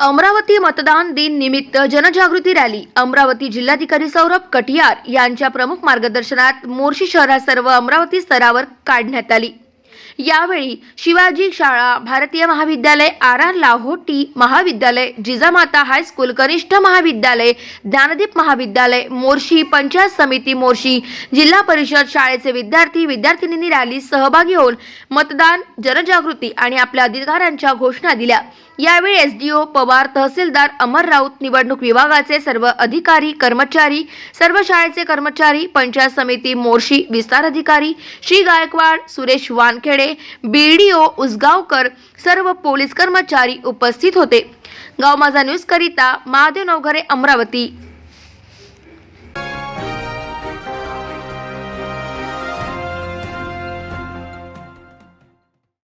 अमरावती मतदान दिन निमित्त जनजागृती रॅली. अमरावती जिल्हाधिकारी सौरभ कटियार यांच्या प्रमुख मार्गदर्शनात मोर्शी शहरात सर्व अमरावती स्तरावर काढण्यात आली. यावेळी शिवाजी शाळा भारतीय महाविद्यालय आर आर लाहोटी महाविद्यालय जिजामाता हायस्कूल कनिष्ठ महाविद्यालय ज्ञानदीप महाविद्यालय मोर्शी पंचायत समिती मोर्शी जिल्हा परिषद शाळेचे विद्यार्थी विद्यार्थिनींनी रॅली सहभागी होऊन मतदान जनजागृती आणि आपल्या अधिकारांच्या घोषणा दिल्या. यावेळी एसडीओ पवार तहसीलदार अमर राऊत निवडणूक विभागाचे सर्व अधिकारी कर्मचारी सर्व शाळेचे कर्मचारी पंचायत समिती मोर्शी विस्तार अधिकारी श्री गायकवाड सुरेश वानखेडे बीडीओ उसगावकर सर्व पोलीस कर्मचारी उपस्थित होते. गाव माझा न्यूज करिता महादेव नवघरे अमरावती.